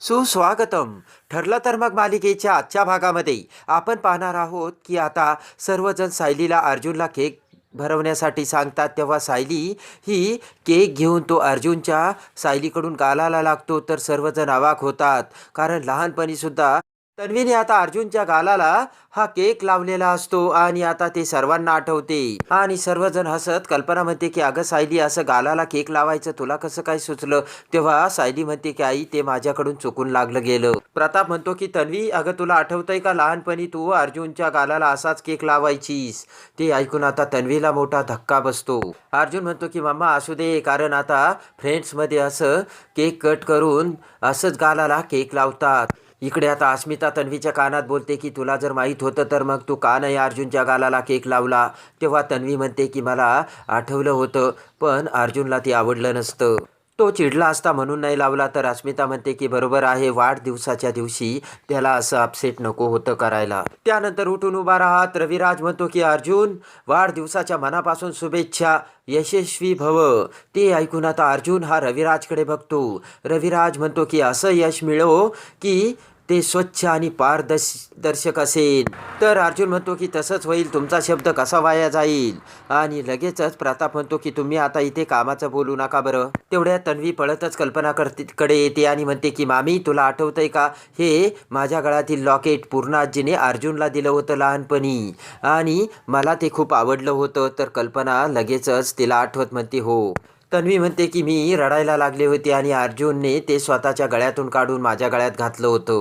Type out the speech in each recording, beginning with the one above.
सुस्वागतम. ठरलं तर मग मालिकेच्या आजच्या भागामध्ये. आपण पाहणार आहोत की आता सर्वजण सायलीला अर्जुनला केक भरवण्यासाठी सांगतात तेव्हा सायली ही केक घेऊन तो अर्जुनच्या सायलीकडून गालाला लागतो तर सर्वजण अवाक होतात. कारण लहानपणीसुद्धा तन्वीने आता अर्जुनच्या गालाला हा केक लावलेला असतो आणि आता ते सर्वांना आठवते. आणि सर्वजण हसत कल्पना म्हणते की अगं सायली असं गालाला केक लावायचं तुला कसं काय सुचलं? तेव्हा सायली म्हणते की आई ते माझ्याकडून चुकून लागलं गेलं. प्रताप म्हणतो की तन्वी अगं तुला आठवतंय का लहानपणी तू अर्जुनच्या गालाला असाच केक लावायचीस? ते ऐकून आता तन्वीला मोठा धक्का बसतो. अर्जुन म्हणतो की मम्मा असू दे कारण आता फ्रेंड्समध्ये असं केक कट करून असंच गालाला केक लावतात. इकडे आता अस्मिता तन्वीच्या कानात बोलते की तुला जर माहीत होतं तर मग तू का नाही अर्जुनच्या गालाला केक लावला? तेव्हा तन्वी म्हणते की मला आठवलं होतं पण अर्जुनला ते आवडलं नसतं. तो चिडला असता म्हणून नाही लावला. तर अस्मिता म्हणते की बरोबर आहे वाढदिवसाच्या दिवशी त्याला असं अपसेट नको होतं करायला. त्यानंतर उठून उभा राहत रविराज म्हणतो की अर्जुन वाढदिवसाच्या मनापासून शुभेच्छा. यशस्वी भव. ते ऐकून आता अर्जुन हा रविराजकडे बघतो. रविराज म्हणतो की असं यश मिळो की ते स्वच्छ आणि पारदर्श दर्शक असेल. तर अर्जुन म्हणतो की तसंच होईल तुमचा शब्द कसा वाया जाईल? आणि लगेचच प्रताप म्हणतो की तुम्ही आता इथे कामाचं बोलू नका बरं. तेवढ्या तन्वी पळतच कल्पना करते कडे येते आणि म्हणते की मामी तुला आठवतंय का? हे माझ्या गळ्यातील लॉकेट पूर्णाजीने अर्जुनला दिलं होतं लहानपणी. आणि मला ते खूप आवडलं होतं. तर कल्पना लगेचच तिला आठवत म्हणते हो. तन्वी म्हणते की मी रडायला लागले होते आणि अर्जुनने ते स्वतःच्या गळ्यातून काढून माझ्या गळ्यात घातलं होतं.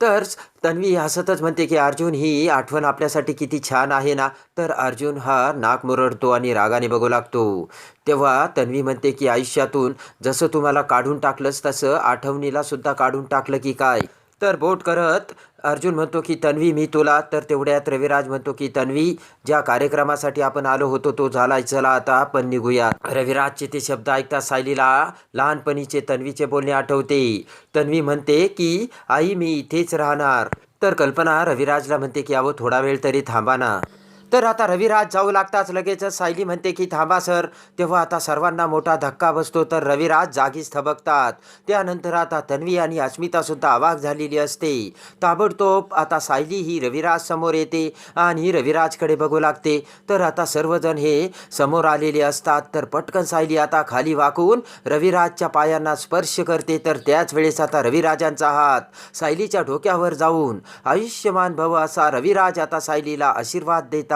तर तन्वी हसतच म्हणते की अर्जुन ही आठवण आपल्यासाठी किती छान आहे ना. तर अर्जुन हा नाक मुरडतो आणि रागाने बघू लागतो. तेव्हा तन्वी म्हणते की आयुष्यातून जसं तुम्हाला काढून टाकलंच तसं आठवणीला सुद्धा काढून टाकलं की काय? तर बोट करत अर्जुन म्हणतो की तन्वी मी तुला तर तेवढ्यात रविराज म्हणतो की तन्वी ज्या कार्यक्रमासाठी आपण आलो होतो तो झालाय चला आता आपण निघूया. रविराजचे ते शब्द ऐकता सायलीला लहानपणीचे तन्वीचे बोलणे आठवते. तन्वी म्हणते की आई मी इथेच राहणार. तर कल्पना रविराजला म्हणते की अहो थोडा वेळ तरी थांबा ना. तर आता रविराज जाऊ लागताच लगेचच सायली म्हणते की थांबा सर तेव्हा आता सर्वांना मोठा धक्का बसतो. तर रविराज जागीच थबकतात. त्यानंतर आता तन्वी आणि अस्मिता सुद्धा अवाक झालेली असते. ताबडतोब आता सायली ही रविराज समोर येते आणि रविराजकडे बघू लागते. तर आता सर्वजण हे समोर आलेले असतात. तर पटकन सायली आता खाली वाकून रविराजच्या पायांना स्पर्श करते. तर त्याच वेळेस आता रविराजांचा हात सायलीच्या डोक्यावर जाऊन आयुष्यमान भव असा रविराज आता सायलीला आशीर्वाद देतात.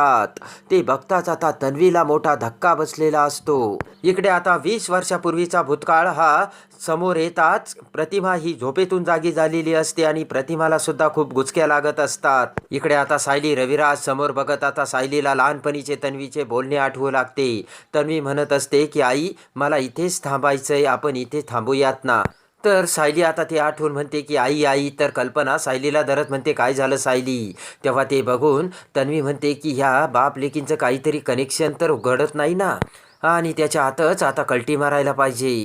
ते बघताच आता तन्वीला मोठा धक्का बसलेला असतो. इकडे आता वीस वर्षापूर्वीचा भूतकाळ हा समोर येताच प्रतिमा ही झोपेतून जागी झालेली असते आणि प्रतिमाला सुद्धा खूप गुचक्या लागत असतात. इकडे आता सायली रविराज समोर बघत आता सायलीला लहानपणीचे तन्वीचे बोलणे आठवू लागते. तन्वी म्हणत असते की आई मला इथेच थांबायचंय आपण इथे थांबूयात ना. तर सायली आता ते आठवून म्हणते की आई आई तर कल्पना सायलीला धरत म्हणते काय झालं सायली? तेव्हा ते बघून तन्वी म्हणते की ह्या बाप लेकींचं काहीतरी कनेक्शन तर घडत नाही ना. आणि त्याच्या आतच आता कल्टी मारायला पाहिजे.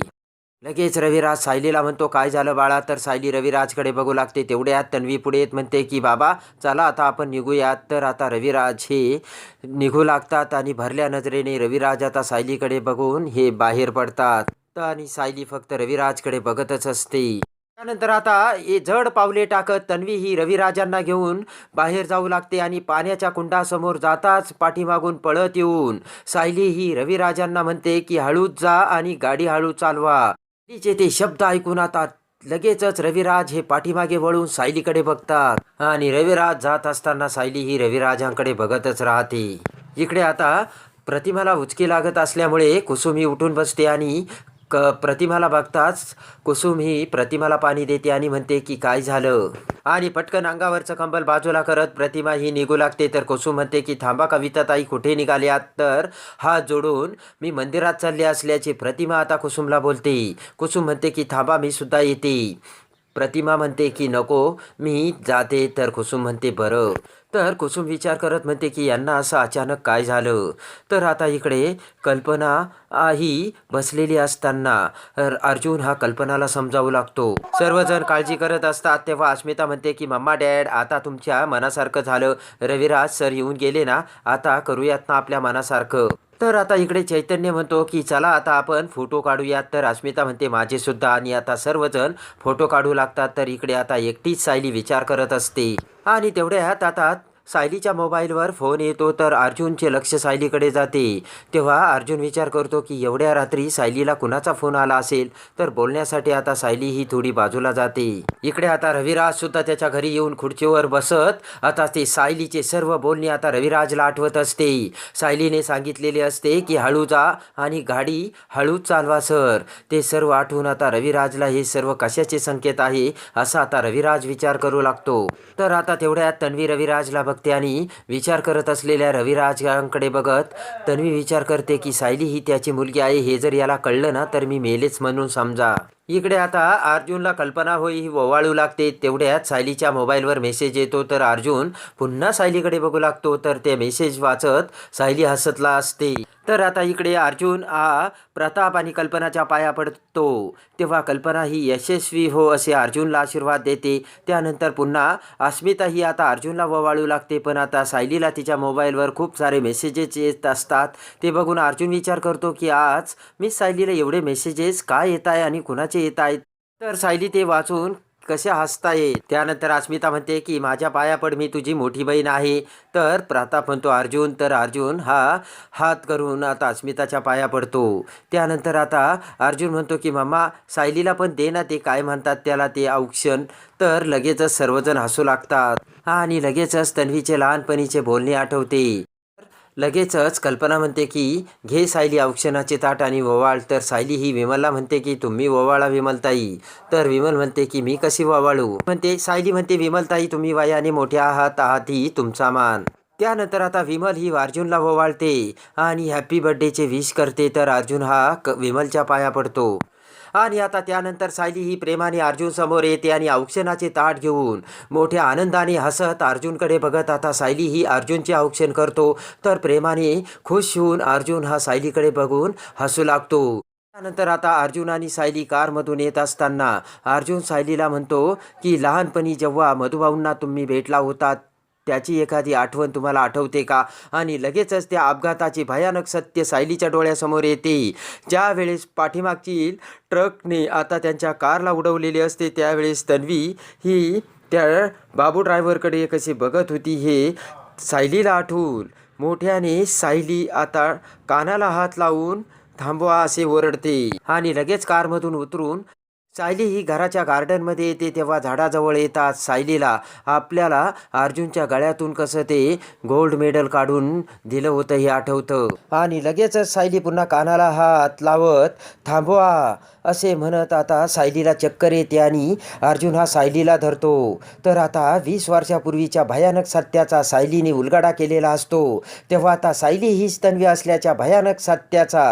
लगेच रविराज सायलीला म्हणतो काय झालं बाळा? तर सायली रविराजकडे बघू लागते तेवढ्यात तन्वी पुढे येत म्हणते की बाबा चला आता आपण निघूयात. तर आता रविराज हे निघू लागतात आणि भरल्या नजरेने रविराज आता सायलीकडे बघून हे बाहेर पडतात. आणि सायली फक्त रविराजकडे बघतच असते. त्यानंतर आता हे जड पावले टाकत तन्वी ही रविराजांना घेऊन बाहेर जाऊ लागते आणि पाण्याच्या कुंडासमोर जाताच पाठीमागून पळत येऊन सायली ही रविराजांना म्हणते की हळूच जा आणि गाडी हळू चालवा. तिचे ते शब्द ऐकून आता लगेचच रविराज हे पाठीमागे वळून सायलीकडे बघतात. आणि रविराज जात असताना सायली ही रविराजांकडे बघतच राहते. इकडे आता प्रतिमाला उचकी लागत असल्यामुळे कुसुमी उठून बसते आणि क प्रतिमाला बघताच कुसुम ही प्रतिमाला पाणी देते आणि म्हणते की काय झालं? आणि पटकन अंगावरचं कंबल बाजूला करत प्रतिमा ही निघू लागते. तर कुसुम म्हणते की थांबा कविताताई कुठे निघाल्यात तर हात जोडून मी मंदिरात चालले असल्याचे प्रतिमा आता कुसुमला बोलते. कुसुम म्हणते की थांबा मी सुद्धा येते. प्रतिमा म्हणते की नको मी जाते. तर कुसुम म्हणते बरं. तर कुसुम विचार करत म्हणते की यांना असं अचानक काय झालं? तर आता इकडे कल्पना ही बसलेली असताना अर्जुन हा कल्पनाला समजावू लागतो. सर्वजण काळजी करत असतात. तेव्हा अस्मिता म्हणते की मम्मा डॅड आता तुमच्या मनासारखं झालं. रविराज सर येऊन गेले ना? आता करूयात ना आपल्या मनासारखं? तर आता इकडे चैतन्य म्हणतो की चला आता आपण फोटो काढूयात. तर अस्मिता म्हणते माझे सुद्धा आणि आता सर्वजण फोटो काढू लागतात तर इकडे आता एकटीच सायली विचार करत असते. आणि तेवढ्यात आता सायलीच्या मोबाईलवर फोन येतो तर अर्जुनचे लक्ष सायलीकडे जाते. तेव्हा अर्जुन विचार करतो की एवढ्या रात्री सायलीला कुणाचा फोन आला असेल तर बोलण्यासाठी आता सायली ही थोडी बाजूला जाते. इकडे आता रविराज सुद्धा त्याच्या घरी येऊन खुर्चीवर बसत. आता ते सायलीचे सर्व बोलणे आता रविराजला आठवत असते. सायलीने सांगितलेले असते की हळू जा आणि गाडी हळूच चालवा सर. ते सर्व आठवून आता रविराजला हे सर्व कशाचे संकेत आहे असा आता रविराज विचार करू लागतो. तर आता तेवढ्यात तन्वी रविराजला बघ आणि विचार करत असलेल्या रविराजांकडे बघत तन्वी विचार करते की सायली ही त्याची मुलगी आहे हे जर याला कळलं ना तर मी मेलेच म्हणून समजा. इकडे आता अर्जुनला कल्पना होई ही ओवाळू लागते. तेवढ्यात सायलीच्या मोबाईलवर मेसेज येतो. तर अर्जुन पुन्हा सायलीकडे बघू लागतो. तर ते मेसेज वाचत सायली हसतला असते. तर आता इकडे अर्जुन हा प्रताप आणि कल्पनाच्या पाया पडतो. तेव्हा कल्पना ही यशस्वी हो असे अर्जुनला आशीर्वाद देते. त्यानंतर पुन्हा अस्मिता ही आता अर्जुनला ववाळू लागते. पण आता सायलीला तिच्या मोबाईलवर खूप सारे मेसेजेस येत असतात. ते बघून अर्जुन विचार करतो की आज मी सायलीला एवढे मेसेजेस काय येत आहे आणि कुणाचे येत आहेत. तर सायली ते वाचून कशा हसताय त्यानंतर अस्मिता म्हणते की माझ्या पाया पड मी तुझी मोठी बहीण आहे. तर प्रताप म्हणतो अर्जुन. तर अर्जुन हा हात करून आता अस्मिताच्या पाया पडतो. त्यानंतर आता अर्जुन म्हणतो की मम्मा सायलीला पण दे ना ते काय म्हणतात त्याला ते औक्षण. तर लगेचच सर्वजण हसू लागतात. आणि लगेचच तन्वीचे लहानपणीचे बोलणे आठवते. लगेचच कल्पना म्हणते की घे सायली औक्षणाचे ताट आणि ववाळ. तर सायली ही विमलला म्हणते की तुम्ही ववाळा विमलताई. तर विमल म्हणते की मी कशी ववाळू? म्हणते सायली म्हणते विमलताई तुम्ही वयाने मोठ्या आहात आहात ही तुमचा मान. त्यानंतर आता विमल ही अर्जुनला ववाळते आणि हॅपी बर्थडेचे विश करते तर अर्जुन हा क विमलच्या पाया पडतो. आणि आता त्यानंतर सायली ही प्रेमाने अर्जुन समोर येते आणि औक्षणाचे ताट घेऊन मोठ्या आनंदाने हसत अर्जुनकडे बघत आता सायली ही अर्जुनचे औक्षण करतो. तर प्रेमाने खुश होऊन अर्जुन हा सायलीकडे बघून हसू लागतो. त्यानंतर आता अर्जुन आणि सायली कारमधून येत असताना अर्जुन सायलीला म्हणतो की लहानपणी जेव्हा मधुभाऊंना तुम्ही भेटला होतात त्याची एखादी आठवण तुम्हाला आठवते का? आणि लगेचच त्या अपघाताचे भयानक सत्य सायलीच्या डोळ्यासमोर येते. ज्या वेळेस पाठीमागची ट्रकने आता त्यांच्या कारला उडवलेली असते त्यावेळेस तन्वी ही त्या बाबू ड्रायव्हरकडे कसे बघत होती. हे सायलीला आठवून मोठ्याने सायली आता कानाला हात लावून थांबवा असे ओरडते. आणि लगेच कारमधून उतरून सायली ही घराच्या गार्डनमध्ये येते तेव्हा झाडाजवळ येतात. सायलीला आपल्याला अर्जुनच्या गळ्यातून कसं ते गोल्ड मेडल काढून दिलं होतं हे आठवतं. आणि लगेचच सायली पुन्हा कानाला हात लावत थांबवा असे म्हणत आता सायलीला चक्कर येते आणि अर्जुन हा सायलीला धरतो. तर आता वीस वर्षापूर्वीच्या भयानक सत्याचा सायलीने उलगडा केलेला असतो. तेव्हा आता सायली हीच तन्वी असल्याच्या भयानक सत्याचा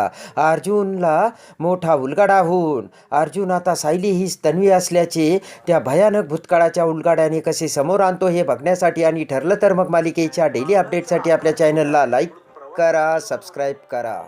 अर्जुनला मोठा उलगडा होऊन अर्जुन आता सायली हीच तन्वी असल्याचे त्या भयानक भूतकाळाच्या उलगाड्याने कसे समोर आणतो हे बघण्यासाठी आणि ठरलं तर मग मालिकेच्या डेली अपडेटसाठी आपल्या चॅनलला लाईक करा सबस्क्राईब करा.